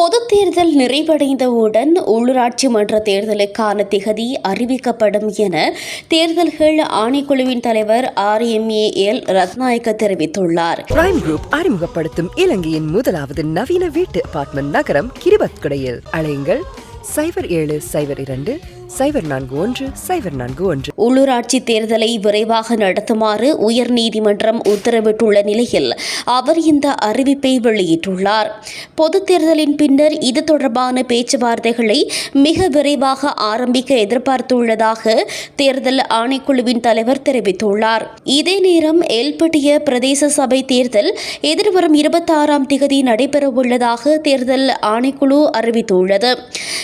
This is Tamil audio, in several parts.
பொதுத் தேர்தல் நிறைவடைந்தவுடன் உள்ளூராட்சி மன்ற தேர்தலுக்கான திகதி அறிவிக்கப்படும் என தேர்தல்கள் ஆணைக்குழுவின் தலைவர் R M A L Ratnayake தெரிவித்துள்ளார். பிரைம் குரூப் அறிமுகப்படுத்தும் இலங்கையின் முதலாவது நவீன வீட்டு அபார்ட்மெண்ட் நகரம் கிரிபத்குடையில். அழையுங்கள் சைபர் ஏழு சைபர் இரண்டு சைபர் நான்கு ஒன்று சைபர் நான்கு ஒன்று. உள்ளூராட்சி தேர்தலை விரைவாக நடத்துமாறு உயர்நீதிமன்றம் உத்தரவிட்டுள்ள நிலையில் அவர் இந்த அறிவிப்பை வெளியிட்டுள்ளார். பொதுத் தேர்தலின் பின்னர் இது தொடர்பான பேச்சுவார்த்தைகளை மிக விரைவாக ஆரம்பிக்க எதிர்பார்த்துள்ளதாக தேர்தல் ஆணைக்குழுவின் தலைவர் தெரிவித்துள்ளார். இதே நேரம் எல்பட்டிய பிரதேச சபை தேர்தல் எதிர்வரும் இருபத்தாறாம் திகதி நடைபெறவுள்ளதாக தேர்தல் ஆணைக்குழு அறிவித்துள்ளது.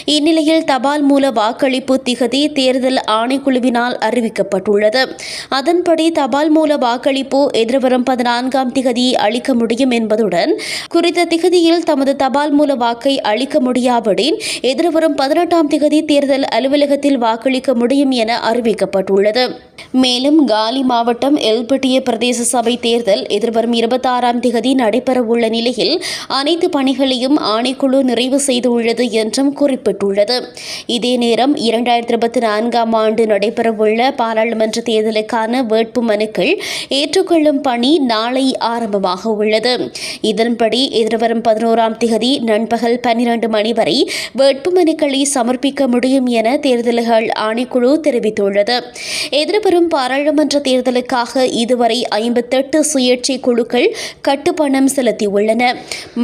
இந்நிலையில் தபால் மூல வாக்களிப்பு திகதி தேர்தல் ஆணைக்குழுவினால் அறிவிக்கப்பட்டுள்ளது. அதன்படி தபால் மூல வாக்களிப்பு எதிர்வரும் பதினான்காம் திகதி அளிக்க முடியும் என்பதுடன் குறித்த திகதியில் தமது தபால் மூல வாக்கை அளிக்க முடியாவிடின் எதிர்வரும் பதினெட்டாம் திகதி தேர்தல் அலுவலகத்தில் வாக்களிக்க முடியும் என அறிவிக்கப்பட்டுள்ளது. மேலும் காலி மாவட்டம் எல்பட்டிய பிரதேச சபை தேர்தல் எதிர்வரும் இருபத்தாறாம் திகதி நடைபெறவுள்ள நிலையில் அனைத்து பணிகளையும் ஆணைக்குழு நிறைவு செய்துள்ளது என்றும் குறிப்பிட்டுள்ளது. இதே நேரம் இரண்டு இரண்டாயிரத்தி இருபத்தி நான்காம் ஆண்டு நடைபெறவுள்ள பாராளுமன்ற தேர்தலுக்கான வேட்பு மனுக்கள் ஏற்றுக்கொள்ளும் பணி நாளை ஆரம்பமாக உள்ளது. இதன்படி எதிர்வரும் பதினோராம் திகதி நண்பகல் பன்னிரண்டு மணி வரை வேட்புமனுக்களை சமர்ப்பிக்க முடியும் என தேர்தல்கள் ஆணைக்குழு தெரிவித்துள்ளது. எதிர்வரும் பாராளுமன்ற தேர்தலுக்காக இதுவரை ஐம்பத்தெட்டு சுயேட்சை குழுக்கள் கட்டுப்பணம் செலுத்தியுள்ளன.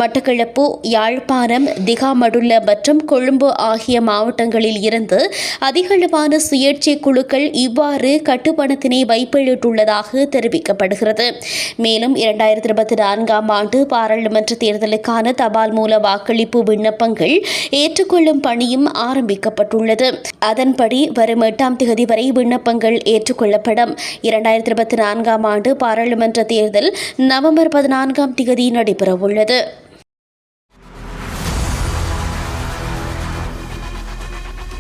மட்டக்களப்பு யாழ்ப்பாணம் திகாமடுல்ல மற்றும் கொழும்பு ஆகிய மாவட்டங்களில் இருந்து அதிகளவான சுயேட்சை குழுக்கள் இவ்வாறு கட்டுப்பணத்தினை வைப்பிலிட்டுள்ளதாக தெரிவிக்கப்படுகிறது. மேலும் இரண்டாயிரத்தி இருபத்தி நான்காம் ஆண்டு பாராளுமன்ற தேர்தலுக்கான தபால் மூல வாக்களிப்பு விண்ணப்பங்கள் ஏற்றுக்கொள்ளும் பணியும் ஆரம்பிக்கப்பட்டுள்ளது. அதன்படி வரும் எட்டாம் தேதி வரை விண்ணப்பங்கள் ஏற்றுக்கொள்ளப்படும். இரண்டாயிரத்தி இருபத்தி நான்காம் ஆண்டு பாராளுமன்ற தேர்தல் நவம்பர் பதினான்காம் தேதி நடைபெறவுள்ளது.